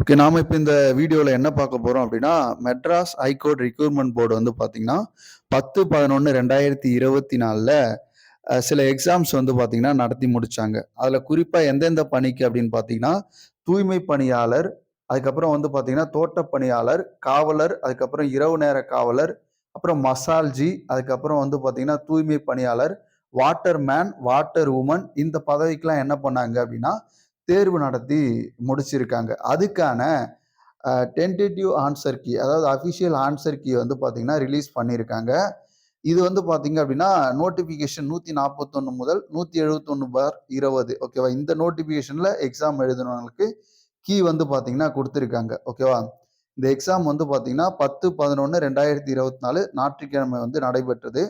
Okay. நாம இப்போ இந்த வீடியோவில் என்ன பார்க்க போகிறோம் அப்படின்னா மெட்ராஸ் ஹைகோர்ட் ரிக்யூர்மெண்ட் போர்டு வந்து பார்த்தீங்கன்னா, 10, 11, 2024ல அ சில எக்ஸாம்ஸ் வந்து பார்த்தீங்கன்னா, நடத்தி முடித்தாங்க அதில் குறிப்பாக எந்தெந்த பணிக்கு அப்படின்னு பார்த்தீங்கன்னா, தூய்மை பணியாளர், அதுக்கப்புறம் வந்து பார்த்தீங்கன்னா, தோட்ட பணியாளர், காவலர், அதுக்கப்புறம் இரவு நேர காவலர், அப்புறம் மசால்ஜி, அதுக்கப்புறம் வந்து பார்த்தீங்கன்னா, தூய்மை பணியாளர், வாட்டர் மேன், வாட்டர் உமன் இந்த பதவிக்கெலாம் என்ன பண்ணாங்க அப்படின்னா தேர்வு நடத்தி முடிச்சிருக்காங்க. அதுக்கான டென்டேட்டிவ் ஆன்சர் கீ அதாவது அஃபிஷியல் ஆன்சர் கீ வந்து பார்த்தீங்கன்னா, ரிலீஸ் பண்ணியிருக்காங்க. இது வந்து பார்த்தீங்க அப்படின்னா நோட்டிஃபிகேஷன் 141 முதல் 171/20 ஓகேவா? இந்த நோட்டிஃபிகேஷனில் எக்ஸாம் எழுதுனவங்களுக்கு கீ வந்து பார்த்தீங்கன்னா கொடுத்துருக்காங்க ஓகேவா? இந்த எக்ஸாம் வந்து பார்த்தீங்கன்னா, 10, 11, 2024 ஞாயிற்றுக்கிழமை வந்து நடைபெற்றது.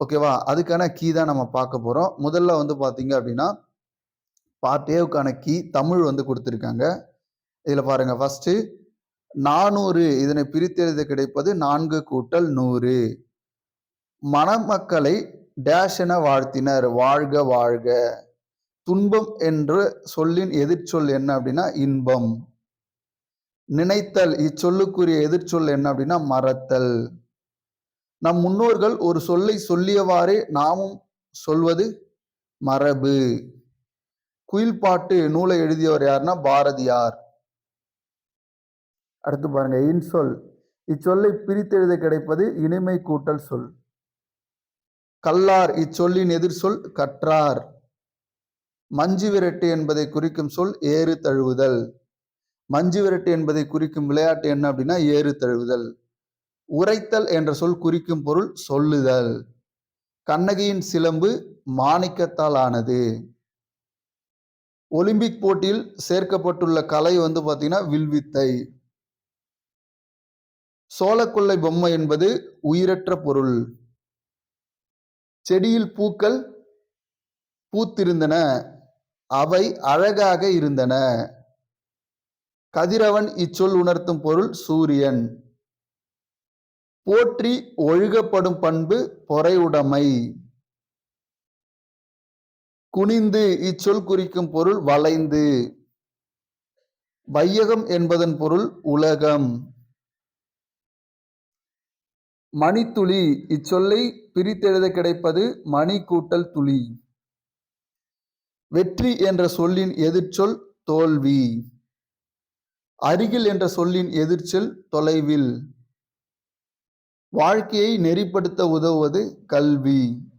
ஓகேவா? அதுக்கான கீ தான் நம்ம பார்க்க போகிறோம் முதல்ல வந்து பார்த்தீங்க அப்படின்னா பார்ட் ஏவுக்கான கீ தமிழ் வந்து கொடுத்துருக்காங்க இதில் பாருங்கள் ஃபர்ஸ்ட்டு 400 இதனை பிரித்தெழுத கிடைப்பது நான்கு கூட்டல் நூறு மணமக்களை டேஷ் என வாழ்த்தினர். வாழ்க வாழ்க. துன்பம் என்ற சொல்லின் எதிர்ச்சொல் என்ன அப்படின்னா இன்பம். நினைத்தல் இச்சொல்லுக்குரிய எதிர்ச்சொல் என்ன அப்படின்னா மறத்தல். நம் முன்னோர்கள் ஒரு சொல்லை சொல்லியவாறே நாமும் சொல்வது மரபு. குயில்பாட்டு நூலை எழுதியவர் யாருன்னா, பாரதியார். அடுத்து பாருங்க இன்சொல். இச்சொல்லை பிரித்தெழுத கிடைப்பது இனிமை கூட்டல் சொல். கல்லார் இச்சொல்லின் எதிர்ச்சொல் கற்றார். மஞ்சு விரட்டு என்பதை குறிக்கும் சொல் ஏறு தழுவுதல். மஞ்சு விரட்டு என்பதை குறிக்கும் விளையாட்டு என்ன அப்படின்னா ஏறு தழுவுதல். உரைத்தல் என்ற சொல் குறிக்கும் பொருள் சொல்லுதல். கண்ணகியின் சிலம்பு மாணிக்கத்தால் ஆனது. ஒலிம்பிக் போட்டியில் சேர்க்கப்பட்டுள்ள கலை வந்து பார்த்தீங்கன்னா, வில்வித்தை. சோளக்கொள்ளை பொம்மை என்பது உயிரற்ற பொருள். செடியில் பூக்கள் பூத்திருந்தன. அவை அழகாக இருந்தன. கதிரவன் இச்சொல் உணர்த்தும் பொருள் சூரியன். போற்றி ஒழுகப்படும் பண்பு பொறையுடைமை. குனிந்து இச்சொல் குறிக்கும் பொருள் வளைந்து. வையகம் என்பதன் பொருள் உலகம். மணித்துளி இச்சொல்லை பிரித்தெழுத கிடைப்பது மணி கூட்டல் துளி. வெற்றி என்ற சொல்லின் எதிர்ச்சொல் தோல்வி. அருகில் என்ற சொல்லின் எதிர்ச்சொல் தொலைவில். வாழ்க்கையை நெறிப்படுத்த உதவுவது கல்வி.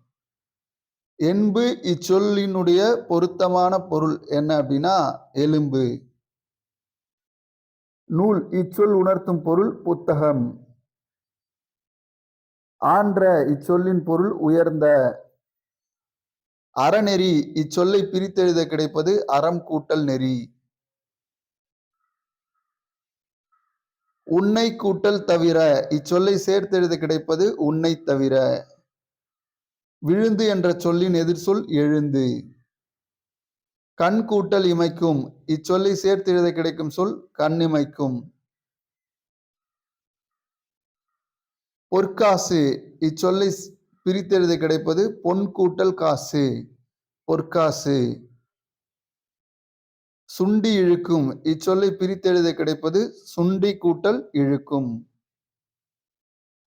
என்பு இச்சொல்லினுடைய பொருத்தமான பொருள் என்ன அப்படின்னா எலும்பு. நூல் இச்சொல் உணர்த்தும் பொருள் புத்தகம். ஆன்ற இச்சொல்லின் பொருள் உயர்ந்த. அறநெறி இச்சொல்லை பிரித்தெழுத கிடைப்பது அறம் கூட்டல் நெறி. உன்னை கூட்டல் தவிர இச்சொல்லை சேர்த்தெழுத கிடைப்பது உன்னைத் தவிர. விழுந்து என்ற சொல்லின் எதிர்ச்சொல் எழுந்து. கண் கூட்டல் இமைக்கும் இச்சொல்லை சேர்த்தெழுத கிடைக்கும் சொல் கண்ணிமைக்கும். பொற்காசு இச்சொல்லை பிரித்தெழுத கிடைப்பது பொன் கூட்டல் காசு. பொற்காசு. சுண்டி இழுக்கும் இச்சொல்லை பிரித்தெழுத கிடைப்பது சுண்டி கூட்டல் இழுக்கும்.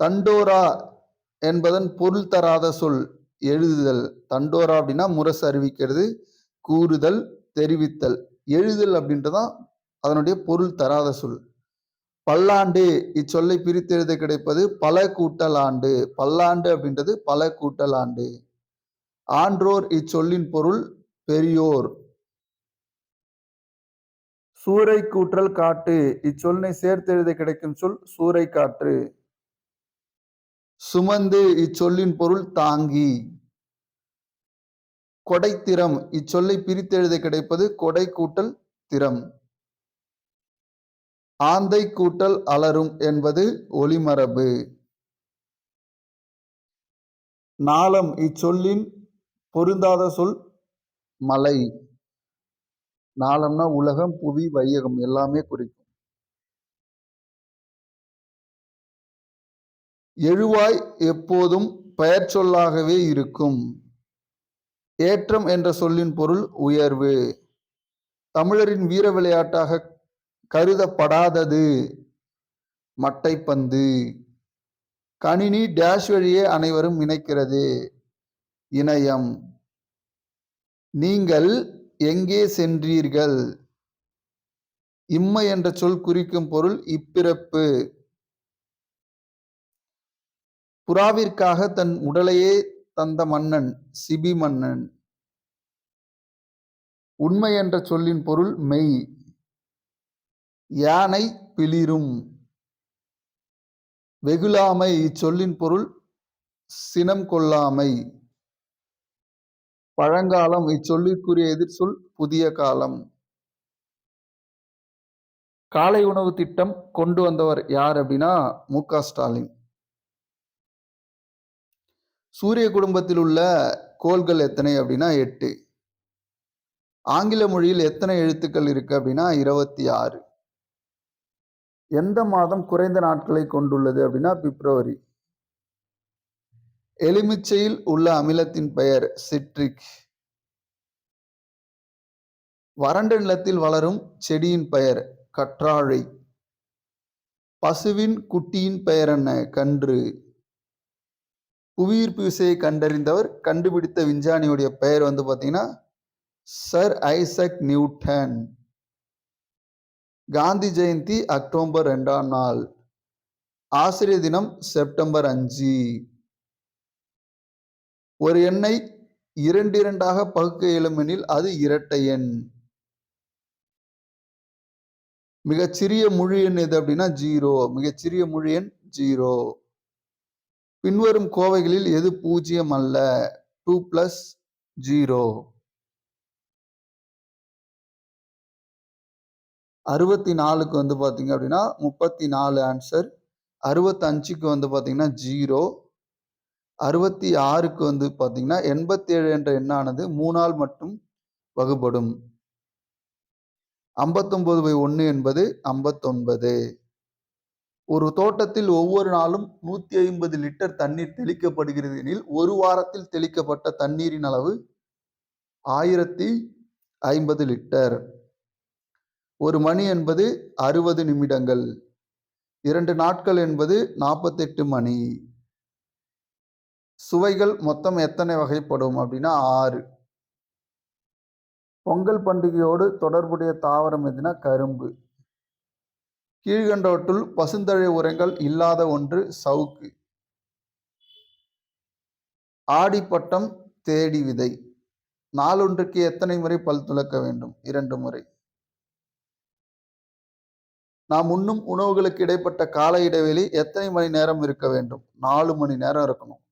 தண்டோரா என்பதன் பொருள் தராத சொல் எழுதுதல். தண்டோரா அப்படின்னா முரசு அறிவிக்கிறது, கூறுதல், தெரிவித்தல். எழுதல் அப்படின்றதான் அதனுடைய பொருள் தராத சொல். பல்லாண்டு இச்சொல்லை பிரித்தெழுத கிடைப்பது பல கூட்டல் ஆண்டு. பல்லாண்டு அப்படின்றது பல கூட்டல் ஆண்டு. ஆன்றோர் இச்சொல்லின் பொருள் பெரியோர். சூறை கூற்றல் காட்டு இச்சொல்லை சேர்த்தெழுத கிடைக்கும் சொல் சூறைக்காற்று. சுமந்து இச்சொல்லின் பொருள் தாங்கி. கொடைத்திறம் இச்சொல்லை பிரித்தெழுத கிடைப்பது கொடை கூட்டல் திறம். ஆந்தை கூட்டல் அலரும் என்பது ஒளிமரபு நாளம் இச்சொல்லின் பொருந்தாத சொல் மலை. நாளம்னா உலகம், புவி, வையகம் எல்லாமே குறிக்கும். எழுவாய் எப்போதும் பெயர்ச்சொல்லாகவே இருக்கும். ஏற்றம் என்ற சொல்லின் பொருள் உயர்வு. தமிழரின் வீர விளையாட்டாக கருதப்படாதது. மட்டைப்பந்து. கணினி டேஷ் வழியே அனைவரும் இணைக்கிறது. இணையம். நீங்கள் எங்கே சென்றீர்கள்? இம்மை என்ற சொல் குறிக்கும் பொருள் இப்பிறப்பு. புறாவிற்காக தன் உடலையே தந்த மன்னன் சிபி மன்னன். உண்மை என்ற சொல்லின் பொருள் மெய். யானை பிளிரும். வெகுளாமை இச்சொல்லின் பொருள் சினம் கொள்ளாமை. பழங்காலம் இச்சொல்லிற்குரிய எதிர்ச்சொல் புதிய காலம். காலை உணவு திட்டம் கொண்டு வந்தவர் யார் அப்படின்னா மு க ஸ்டாலின். சூரிய குடும்பத்தில் உள்ள கோள்கள் எத்தனை அப்படின்னா எட்டு. ஆங்கில மொழியில் எத்தனை எழுத்துக்கள் இருக்கு அப்படின்னா இருபத்தி ஆறு. எந்த மாதம் குறைந்த நாட்களை கொண்டுள்ளது அப்படின்னா பிப்ரவரி. எலுமிச்சையில் உள்ள அமிலத்தின் பெயர் சிட்ரிக். வறண்ட நிலத்தில் வளரும் செடியின் பெயர் கற்றாழை. பசுவின் குட்டியின் பெயர் என்ன? கன்று. புவியீர்ப்பு விசையை கண்டறிந்தவர் கண்டுபிடித்த விஞ்ஞானியுடைய பெயர் வந்து பார்த்தீங்கன்னா sir Isaac Newton. Gandhi Jayanti October ரெண்டாம் நாள். ஆசிரியர் தினம் செப்டம்பர் அஞ்சு. ஒரு எண்ணை இரண்டு இரண்டாக பகுக்க இயலுமெனில் அது இரட்டை எண். மிகச்சிறிய முழு எண் எது அப்படின்னா ஜீரோ. மிகச்சிறிய முழு எண் ஜீரோ. பின்வரும் கோவைகளில் எது பூஜ்ஜியம் அல்ல? டூ பிளஸ் ஜீரோ அறுபத்தி நாலுக்கு வந்து பார்த்தீங்க அப்படின்னா முப்பத்தி நாலு ஆன்சர் அறுபத்தஞ்சுக்கு வந்து பார்த்தீங்கன்னா ஜீரோ அறுபத்தி ஆறுக்கு வந்து பார்த்தீங்கன்னா எண்பத்தேழு என்ற எண்ணானது மூணால் மட்டும் வகுப்படும் ஐம்பத்தொம்பது பை ஒன்று என்பது ஐம்பத்தொன்பது. ஒரு தோட்டத்தில் ஒவ்வொரு நாளும் நூற்றி ஐம்பது லிட்டர் தண்ணீர் தெளிக்கப்படுகிறது எனில் ஒரு வாரத்தில் தெளிக்கப்பட்ட தண்ணீரின் அளவு ஆயிரத்தி ஐம்பது லிட்டர். ஒரு மணி என்பது அறுபது நிமிடங்கள். இரண்டு நாட்கள் என்பது நாற்பத்தெட்டு மணி. சுவைகள் மொத்தம் எத்தனை வகைப்படும் அப்படின்னா ஆறு. பொங்கல் பண்டிகையோடு தொடர்புடைய தாவரம் எதுனா கரும்பு. கீழ்கண்டவற்றுள் பசுந்தழை உரங்கள் இல்லாத ஒன்று சவுக்கு. ஆடிப்பட்டம் தேடி விதை. நாளொன்றுக்கு எத்தனை முறை பல் துலக்க வேண்டும்? இரண்டு முறை. நாம் உண்ணும் உணவுகளுக்கு இடைப்பட்ட கால இடைவெளி எத்தனை மணி நேரம் இருக்க வேண்டும்? நாலு மணி நேரம் இருக்கணும்.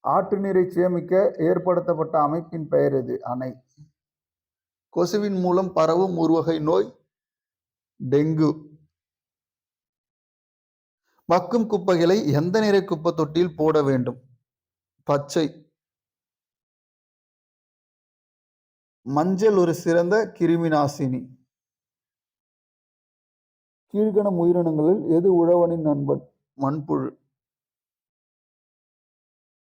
ஆற்று நீரை சேமிக்க ஏற்படுத்தப்பட்ட அமைப்பின் பெயர் இது அணை. கொசுவின் மூலம் பரவும் ஒரு வகை நோய் டெங்கு. மக்கும் குப்பைகளை எந்த நிறை குப்பை தொட்டியில் போட வேண்டும்? பச்சை. மஞ்சள் ஒரு சிறந்த கிருமி நாசினி கீழ்கணம் உயிரினங்களில் எது உழவனின் நண்பன்? மண்புழு.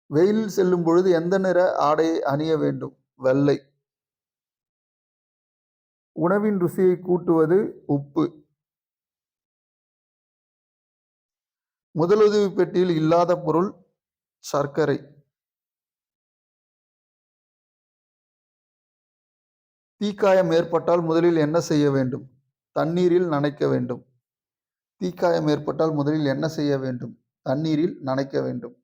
வெயிலில் செல்லும் பொழுது எந்த நிற ஆடையை அணிய வேண்டும்? வெள்ளை. உணவின் ருசியை கூட்டுவது உப்பு. முதலுதவி பெட்டியில் இல்லாத பொருள் சர்க்கரை. தீக்காயம் ஏற்பட்டால் முதலில் என்ன செய்ய வேண்டும்? தண்ணீரில் நனைக்க வேண்டும். தீக்காயம் ஏற்பட்டால் முதலில் என்ன செய்ய வேண்டும்? தண்ணீரில் நனைக்க வேண்டும்.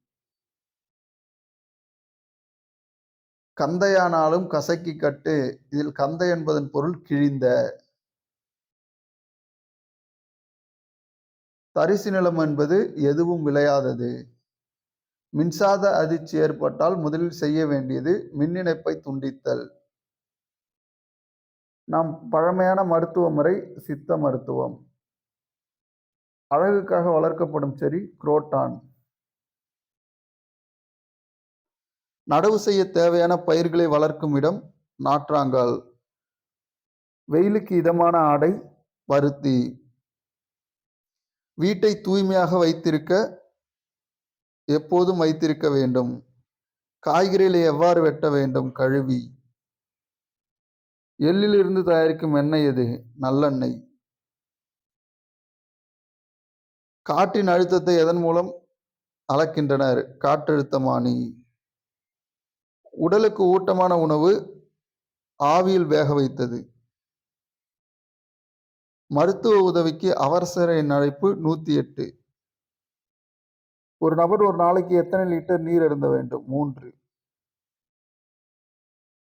கந்தையானாலும் கசக்கி கட்டு. இதில் கந்தை என்பதன் பொருள் கிழிந்த. தரிசு நிலம் என்பது எதுவும் விளையாதது. மின்சாத அதிர்ச்சி ஏற்பட்டால் முதலில் செய்ய வேண்டியது மின் இணைப்பை துண்டித்தல். நாம் பழமையான மருத்துவ முறை சித்த மருத்துவம். அழகுக்காக வளர்க்கப்படும் செடி குரோட்டான். நடவு செய்ய தேவையான பயிர்களை வளர்க்கும் இடம் நாற்றாங்கால் வெயிலுக்கு இதமான ஆடை பருத்தி வீட்டை தூய்மையாக வைத்திருக்க எப்போதும் வைத்திருக்க வேண்டும் காய்கறிகளை எவ்வாறு வெட்ட வேண்டும் கழுவி எள்ளிலிருந்து தயாரிக்கும் எண்ணெய் எது? நல்லெண்ணெய். காற்றின் அழுத்தத்தை எதன் மூலம் அளக்கின்றனர்? காற்றழுத்தமானி. உடலுக்கு ஊட்டமான உணவு ஆவியில் வேக வைத்தது. மருத்துவ உதவிக்கு அவசர அழைப்பு அழைப்பு 108. ஒரு நபர் ஒரு நாளைக்கு எத்தனை லிட்டர் நீர் அருந்த வேண்டும்? மூன்று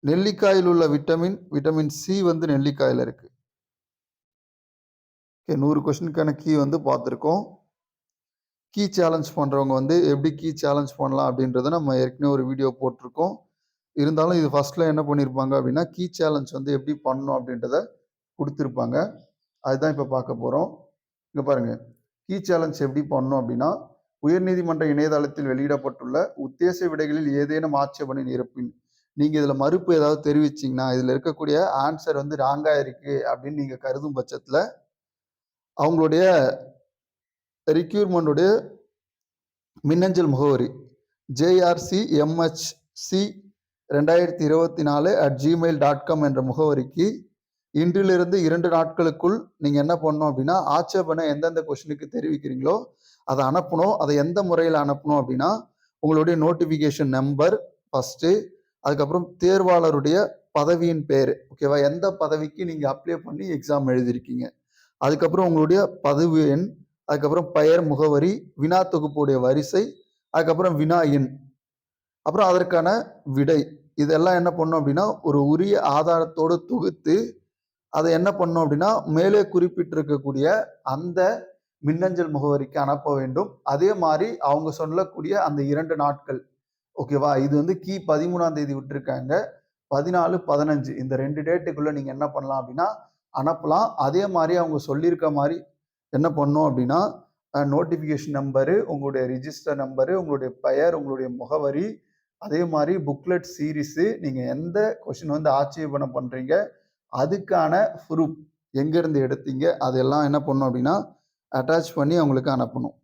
நெல்லிக்காயில் உள்ள விட்டமின், விட்டமின் சி வந்து நெல்லிக்காயில் இருக்கு. ஓகே 100 கொஸ்டினுக்கான கீ வந்து பார்த்துருக்கோம். கீ சேலஞ்ச் பண்ணுறவங்க வந்து எப்படி கீ சேலஞ்ச் பண்ணலாம் அப்படின்றத நம்ம ஏற்கனவே ஒரு வீடியோ போட்டிருக்கோம். இருந்தாலும் இது ஃபஸ்ட்டில் என்ன பண்ணியிருப்பாங்க அப்படின்னா, கீ சேலஞ்ச் வந்து எப்படி பண்ணணும் அப்படின்றத கொடுத்துருப்பாங்க. அதுதான் இப்போ பார்க்க போகிறோம் இங்கே பாருங்கள் கீ சேலஞ்ச் எப்படி பண்ணணும் அப்படின்னா, உயர்நீதிமன்ற இணையதளத்தில் வெளியிடப்பட்டுள்ள உத்தேச விடைகளில் ஏதேனும் ஆட்சேபனை இருப்பின் நீங்கள் இதில் மறுப்பு ஏதாவது தெரிவிச்சிங்கன்னா இதில் இருக்கக்கூடிய ஆன்சர் வந்து ராங்காக இருக்குது அப்படின்னு நீங்கள் கருதும் பட்சத்தில் அவங்களுடைய ரிக்யூர்மெண்டுடைய மின்னஞ்சல் முகவரி ரெண்டாயிரத்தி இருபத்தி நாலு அட் ஜிமெயில் டாட் காம் என்ற முகவரிக்கு இன்றிலிருந்து இரண்டு நாட்களுக்குள் நீங்கள் என்ன பண்ணணும் அப்படின்னா, ஆட்சேபனை எந்தெந்த கொஸ்டினுக்கு தெரிவிக்கிறீங்களோ, அதை அனுப்பணும். அதை எந்த முறையில் அனுப்பணும் அப்படின்னா, உங்களுடைய நோட்டிஃபிகேஷன் நம்பர் ஃபஸ்ட்டு அதுக்கப்புறம் தேர்வாளருடைய பதவியின் பேர் ஓகேவா? எந்த பதவிக்கு நீங்கள் அப்ளை பண்ணி எக்ஸாம் எழுதியிருக்கீங்க. அதுக்கப்புறம் உங்களுடைய பதவி எண், அதுக்கப்புறம் பெயர், முகவரி, வினா தொகுப்புடைய வரிசை, அதுக்கப்புறம் வினா எண். அப்புறம் அதற்கான விடை. இதெல்லாம் என்ன பண்ணோம் அப்படின்னா, ஒரு உரிய ஆதாரத்தோடு தொகுத்து, அதை என்ன பண்ணோம் அப்படின்னா, மேலே குறிப்பிட்டிருக்கக்கூடிய அந்த மின்னஞ்சல் முகவரிக்கு அனுப்ப வேண்டும். அதே மாதிரி அவங்க சொல்லக்கூடிய அந்த இரண்டு நாட்கள். ஓகேவா? இது வந்து கி பதிமூணாம் தேதி விட்டுருக்காங்க பதினாலு பதினஞ்சு இந்த ரெண்டு டேட்டுக்குள்ள நீங்க என்ன பண்ணலாம் அப்படின்னா, அனுப்பலாம். அதே மாதிரி அவங்க சொல்லியிருக்க மாதிரி என்ன பண்ணோம் அப்படின்னா, நோட்டிஃபிகேஷன் நம்பரு, உங்களுடைய ரிஜிஸ்டர் நம்பரு, உங்களுடைய பெயர், உங்களுடைய முகவரி, அதே மாதிரி புக்லெட் சீரிஸு, நீங்கள் எந்த கொஷின் வந்து ஆட்சேபனை பண்ணுறீங்க அதுக்கான ப்ரூஃப் எங்கேருந்து எடுத்தீங்க, அதெல்லாம் என்ன பண்ணணும் அப்படின்னா, அட்டாச் பண்ணி அவங்களுக்கு அனுப்பணும்.